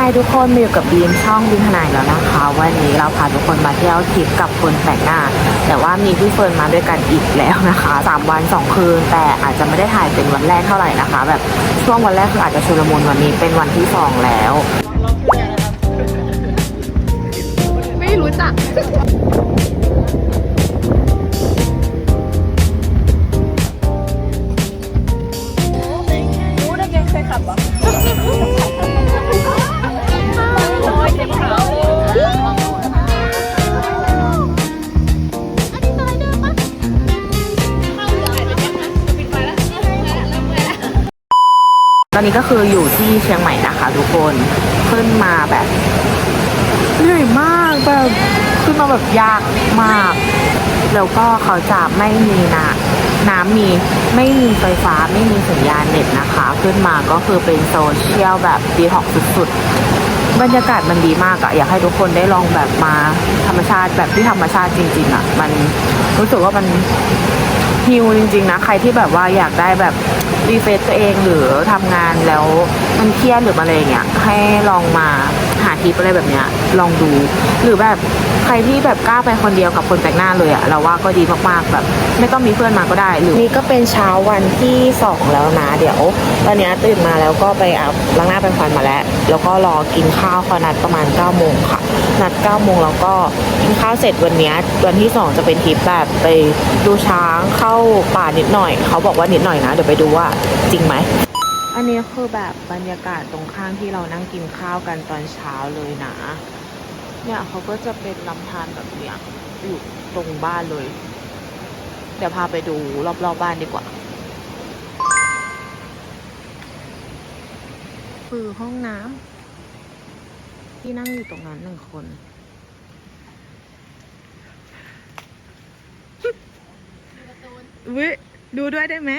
ายทุกคนมาอยู่กับบีมช่องบีมทนายแล้วนะคะ วันนี้เราพาทุกคนมาเที่ยวทริปกับคนแปลกหน้า แต่ว่ามีพี่เฟิร์นมาด้วยกันอีกแล้วนะคะสามวันสองคืน แต่อาจจะไม่ได้ถ่ายเป็นวันแรกเท่าไหร่นะคะ แบบช่วงวันแรกคืออาจจะชุลมุนวันนี้เป็นวันที่สองแล้ว ไม่รู้จัก นี้ก็คืออยู่ที่เชียงใหม่นะคะทุกคนขึ้นมาแบบเหนื่อยมากแบบขึ้นมาแบบยากมาก แล้วก็เขาจะไม่มีน้ำน้ำมีไม่มีไฟฟ้าไม่มีสัญญาณเน็ตนะคะ ขึ้นมาก็คือเป็นโซเชียลแบบดีท็อกสุดๆ บรรยากาศมันดีมากอะอยากให้ทุกคนได้ลองแบบมาธรรมชาติแบบที่ธรรมชาติจริงๆอะมันรู้สึกว่ามันฮิวจริงๆนะ ใครที่แบบว่าอยากได้แบบ รีเฟซตัวเองหรือทำงานแล้วมันเครียดหรืออะไรอย่างเงี้ยให้ลองมาหา ทริปอะไรแบบเนี้ยลองดู หรือแบบใครที่แบบกล้าไปคนเดียวกับคนแปลกหน้าเลยอะเราว่าก็ดีมากๆแบบ ไม่ต้องมีเพื่อนมาก็ได้หรือนี่ก็เป็นเช้าวันที่สองแล้วนะ เดี๋ยว ตอนนี้ตื่นมาแล้วก็ไปอาบล้างหน้าเป็นฟันมาแล้ว แล้วก็รอกินข้าวเขานัดประมาณ9ก้าโมงค่ะ นัด9ก้าโมงแล้วก็กินข้าวเสร็จวันนี้วันที่สองจะเป็นทริปแบบไปดูช้างเข้าป่านิดหน่อย เขาบอกว่านิดหน่อยนะ เดี๋ยวไปดูว่าจริงไหม อันนี้คือแบบบรรยากาศตรงข้างที่เรานั่งกินข้าวกันตอนเช้าเลยนะ เนี่ยเขาก็จะเป็นลำธารแบบเนี้ยอยู่ตรงบ้านเลย เดี๋ยวพาไปดูรอบๆบบ้านดีกว่า คือห้องน้ำที่นั่งอยู่ตรงนั้นหนึ่งคนวิดูด้วยได้ไหม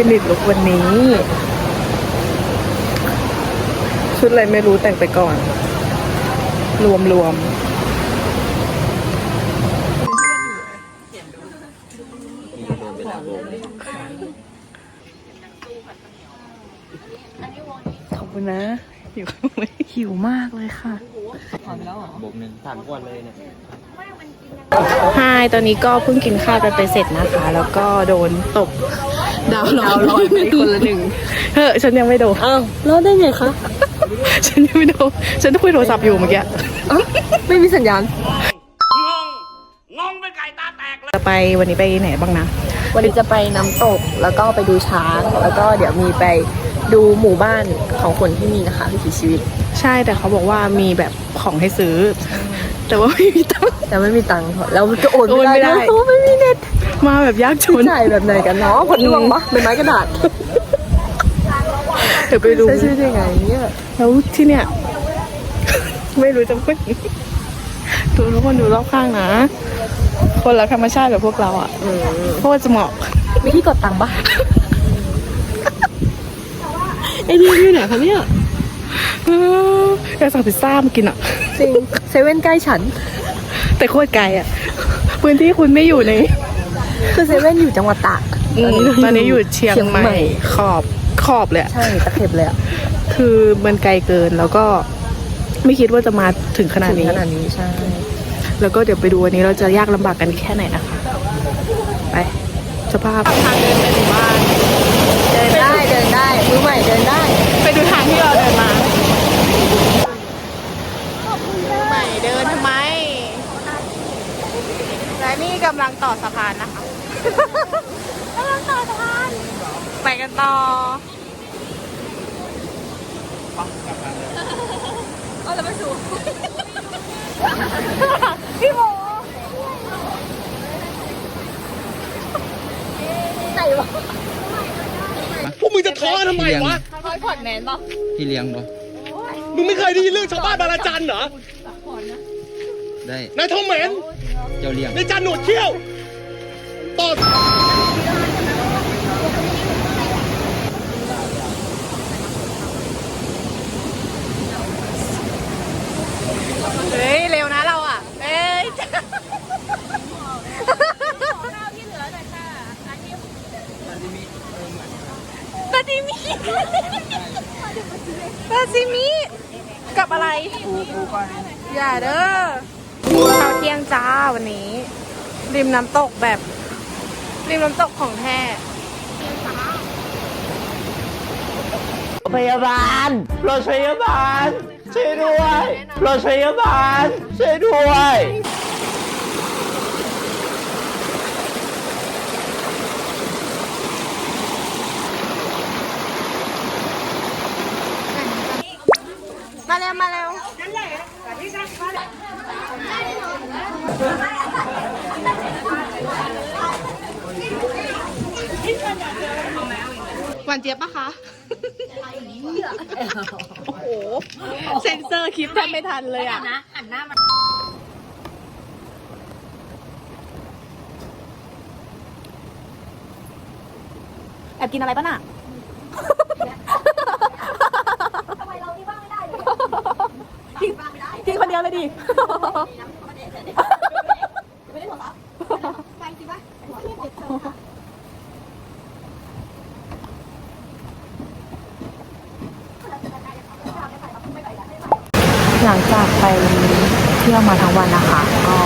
ฟิลิปลุกวันนี้ ชุดอะไรไม่รู้แต่งไปก่อน รวมรวมขอบคุณนะหิวหิวมากเลยค่ะบวกหนึ่งสามกวนเลยเนี่ยใช่ตอนนี้ก็เพิ่งกินข้าวกันไปเสร็จนะคะ แล้วก็โดนตบ ดาวลอยไปคนละหนึ่งเฮ้ยฉันยังไม่โดนอ้าวแล้วได้ไงคะฉันยังไม่โดนฉันคุยโทรศัพท์อยู่เมื่อกี้ไม่มีสัญญาณจะไปวันนี้ไปไหนบ้างนะ วันนี้จะไปน้ำตกแล้วก็ไปดูช้างแล้วก็เดี๋ยวมีไปดูหมู่บ้านของคนที่มีนะคะวิถีชีวิต ใช่แต่เขาบอกว่ามีแบบของให้ซื้อ แต่ว่าไม่มีตังค์แต่ไม่มีตังค์แล้วจะโอนโอนไม่ไม่ได้ได้ด้วยไม่มีเน็ต มาแบบยากจนจ่ายแบบไหนกันเนาะผลดวงปะเป็นไม้กระดาษเดี๋ยวไปดูใช้ชื่อได้ไงเนี่ยแล้วที่เนี่ย ไม่รู้จะพูดยังไงดูทุกคนดูรอบข้างนะ คนรักธรรมชาติแบบพวกเราอะโคตรจะเหมาะมีที่กดตังค์ปะไอ้นี่อยู่ไหนคะเนี่ยเอออยากสั่งพิซซ่ามากินอะจริงเซเว่นใกล้ฉัน แต่โคตรไกลอะ พื้นที่คุณไม่อยู่ใน คือเซเว่นอยู่จังหวัดตากอืมตอนนี้อยู่เชียงเชียงใหใหม่ม่ขอบขอบเลยอะใช่ตะเข็บเลยอะคือมันไกลเกินแล้วก็ไม่คิดว่าจะมาถึงขนาดถึงนี้ ขนาดนี้ใช่ แล้วก็เดี๋ยวไปดูวันนี้เราจะยากลำบากกันแค่ไหนนะคะ ไปสภาพทางเดินไปถึงบ้านเดินได้เดินได้มือใหม่เดินได้ไปดูทางที่เราเดินมาใหม่เดินทำไม และนี่กำลังต่อสะพานนะคะ กำลังต่อสะพานไปกันต่อพวกมึงจะท้อทำไมวะพี่เลี้ยงปะมึงไม่เคยได้ยินเรื่องชาวบ้านบาราจันเหรอได้นายทองเหม็นเจ้าเลี้ยงนายจันหนวดเขี้ยว ต่อเฮ้ย เร็วนะเราอะเอ้ยปาซิมิปาซิมิกับอะไรอย่าเด้อข้าวเที่ยงจ้าวันนี้ ริมน้ำตกแบบ ริมน้ำตกของแท้พยาบาลรถพยาบาลช่วยด้วยรถพยาบาลช่วยด้วย มาเร็ว มาเร็ว หวานเจี๊ยบปะคะ โอ้โห เซ็นเซอร์คลิปแทบไม่ทันเลยอะ นะหันหน้ามาแอบกินอะไรปะน่ะ ทำไมเราที่บ้างไม่ได้เลยกินคนเดียวเลยดิหลังจากไปเที่ยวมาทั้งวันนะคะ ก็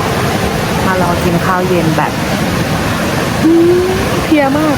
มารอกินข้าวเย็นแบบ เพียมาก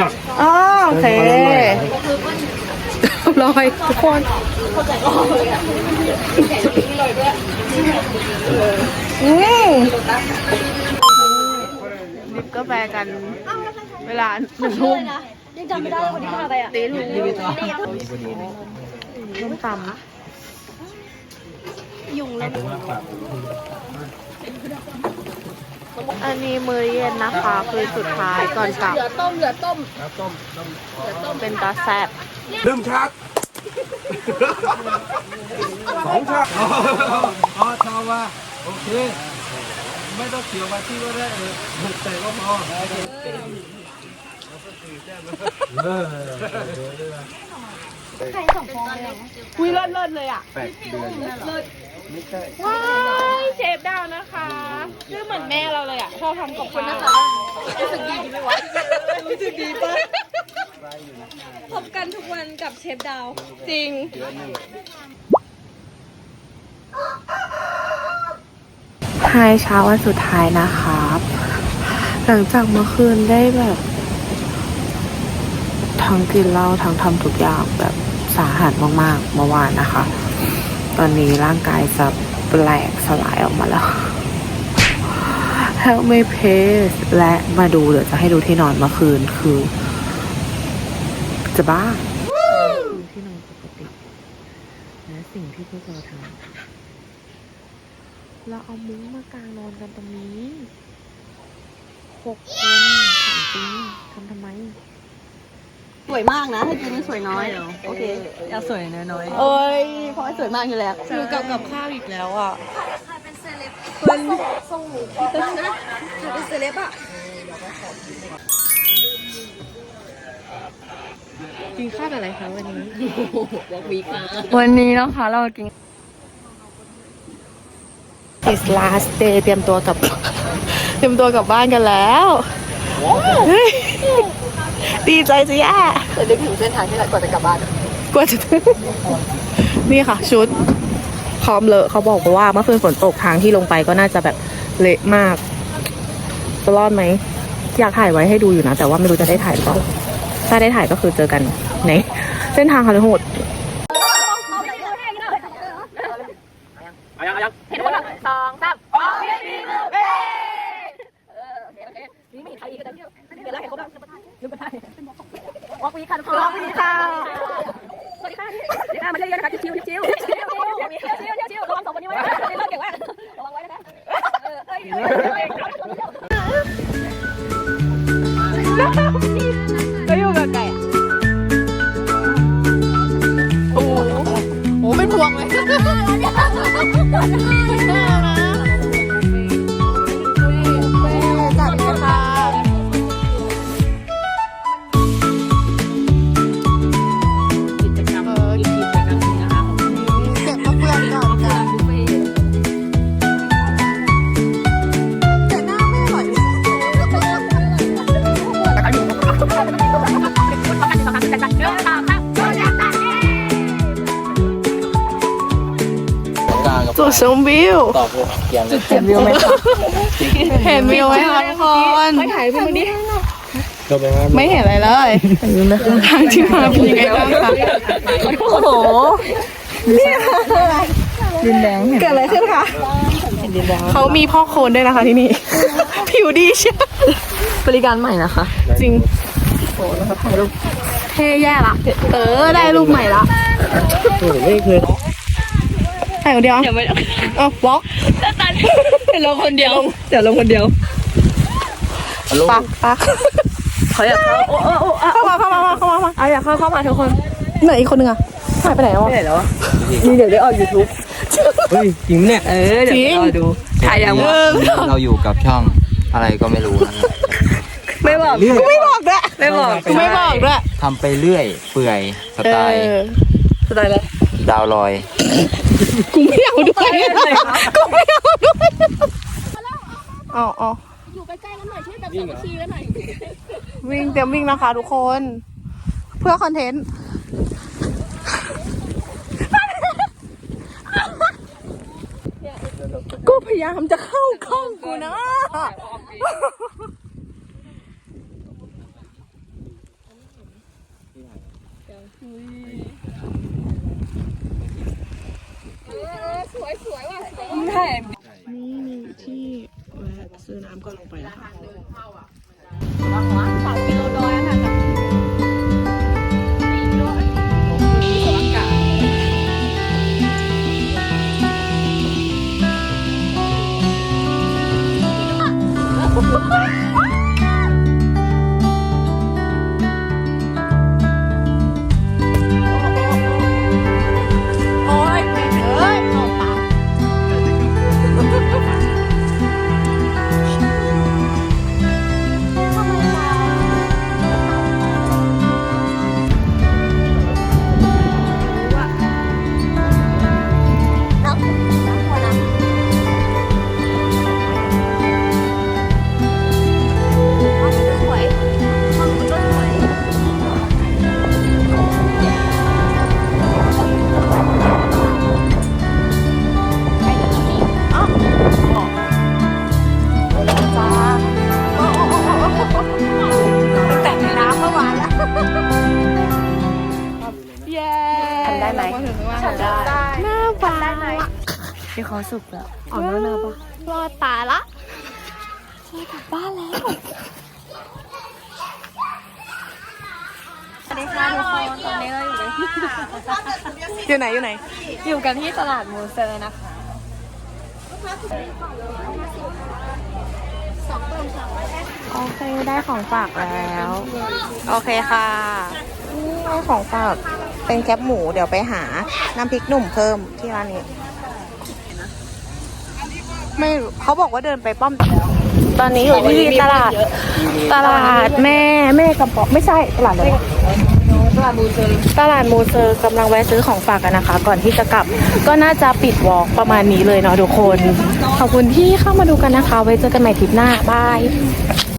คะอ๋อโอเคลอยทุกคนอืมดิบกาแฟกัน เวลาหนึ่งทุ่มยังจำไม่ได้คนที่พาไปอะตีลูต้มตำ อันนี้มื้อเย็นนะคะ คือสุดท้ายก่อนกลับ เหลือต้มเหลือต้มเหลือต้มเหลือต้มเป็นตาแซบลืมชักสองชักอ๋อชาวว่าโอเค ไม่ต้องเกี่ยวกับที่ก็ได้เออบุกแต่ก็พออุ้ยเลิศเลิศเลยอะแปดเดือนเลิศ ว้ายเชฟดาวนะคะชื่อเหมือนแม่เราเลยอะชอบทำกับข้าวรู้สึกดีไหมวะรู้สึกดีปะพบกันทุกวันกับเชฟดาว จริง ไฮเช้าวันสุดท้ายนะครับ หลังจากเมื่อคืนได้แบบ ทั้งกินเหล้าทั้งทำทุกอย่างแบบสาหัสมากๆเมื่อวานนะคะ ตอนนี้ร่างกายจะแปลกสลายออกมาแล้ว Help me pace และมาดูเดี๋ยวจะให้ดูที่นอนเมื่อคืนคือ จะบ้าที่นอนปกติและสิ่งที่พวกเราทำเราเอามุ้งมากางนอนกันตรงนี้หกคนสามปีทำทำไม สวยมากนะให้กินสวยน้อย โอเคอยากสวยน้อยเอ้ยเพราะว่าสวยมากอยู่แล้วๆคือกับกับข้าวอีกแล้วอะเป็นเซเลบอะกินข้าวกับอะไรคะวันนี้วันนี้นะคะเรากิน It's last day เตรียมตัวกลับ เตรียมตัวกลับบ้านกันแล้วเฮ้ย ดีใจจะแย่แต่นึกถึงเส้นทางที่เรากว่าจะกลับบ้านกว่าจะถึงนี่ค่ะ ชุดพร้อมเลอะเขาบอกว่าเมื่อคืนฝนตกทางที่ลงไปก็น่าจะแบบเละมากจะรอดไหมอยากถ่ายไว้ให้ดูอยู่นะ แต่ว่าไม่รู้จะได้ถ่ายหรือเปล่าถ้าได้ถ่ายก็คือเจอกันในเส้นทางฮารุโหด วอกวีค่ะทุกคนวอกวีค่ะสวัสดีค่ะ สวัสดีค่ะมาเที่ยวเยอะนะคะชิวๆชิวๆชิวๆชิวๆชิวๆชิวๆระวังสองคนนี้ไว้นะเล่นเก่งมากระวังไว้นะคะเออเอ้ยเอ้ยเอ้ยก็อยู่แบบไก่อะโอ้โหโอ้เป็นพวงเลย จุดชมวิว ตอบเลยยนเลยเห็นวิวไหมเห็นวิวไหมคะทุกคนไม่ถ่ายวิวดิไม่เห็นอะไรเลยทางที่มาเป็นยังไงบ้างคะโอ้โหดินแดงเกิดอะไรขึ้นคะเขามีพ่อโคนด้วยนะคะที่นี่ ผิวดีเชียวบริการใหม่นะคะ จริงโอ้แล้วถ่ายรูปเท่แย่ละเออได้รูปใหม่ละไม่เคยายคนเดียวเดี๋ยวไม่เอ้าวอล์กเดี๋ยวลงคนเดียว เดี๋ยวลงคนเดียวปักปักเขาอยากเข้าโอ้โอ้โอ้เข้ามาเข้ามาเข้ามาเข้ามาอะอยากเข้าเข้ามาทุกคนไหนอีกคนนึงอะหายไปไหนแล้วอะไหนแล้วนี่เดี๋ยวได้ออกยูทูบเฮ้ยจริงเนี่ยเออเดี๋ยวรอดูถ่ายยังเออเราอยู่กับช่องอะไรก็ไม่รู้นะไม่บอกไม่บอกด้วยไม่บอกไม่บอกด้วยทำไปเรื่อย เปื่อยสไตล์เออสไตล์เลยดาวลอย กูไม่เอาด้วยกูไม่เอาด้วยเอาเอาอยู่ใกล้ๆกันหน่อยช่วยแบบสามัคคีกันหน่อยวิ่งเตรียมวิ่งนะคะทุกคน เพื่อคอนเทนต์กูพยายามจะเข้ากล้องกูนะ นี่มีที่แวะซื้อน้ำก็ลงไปนะคะ ได้ได้ไหมที่เขาสุกแล้วออกแล้วเนอะปะรอดตายละสวัสดีค่ะทุกคนตอนนี้เราอยู่ในที่อยู่ไหนอยู่ไหน อยู่กันที่ตลาดมูเซอร์นะคะโอเคได้ของฝากแล้ว โอเคค่ะได้ของฝาก เป็นแคปหมูเดี๋ยวไปหาน้ำพริกหนุ่มเพิ่มที่ร้านนี้ ไม่รู้เขาบอกว่าเดินไปป้อมตอนนี้อยู่ที่ตลาด ตลาดแม่แม่กำปองไม่ใช่ตลาดเลยตลาดมูเซอร์ตลาดมูเซอร์กำลังแวะซื้อของฝากกันนะคะ ก่อนที่จะกลับก็น่าจะปิดวอล์กประมาณนี้เลยเนาะทุกคน ขอบคุณที่เข้ามาดูกันนะคะ ไว้เจอกันใหม่ทริปหน้าบาย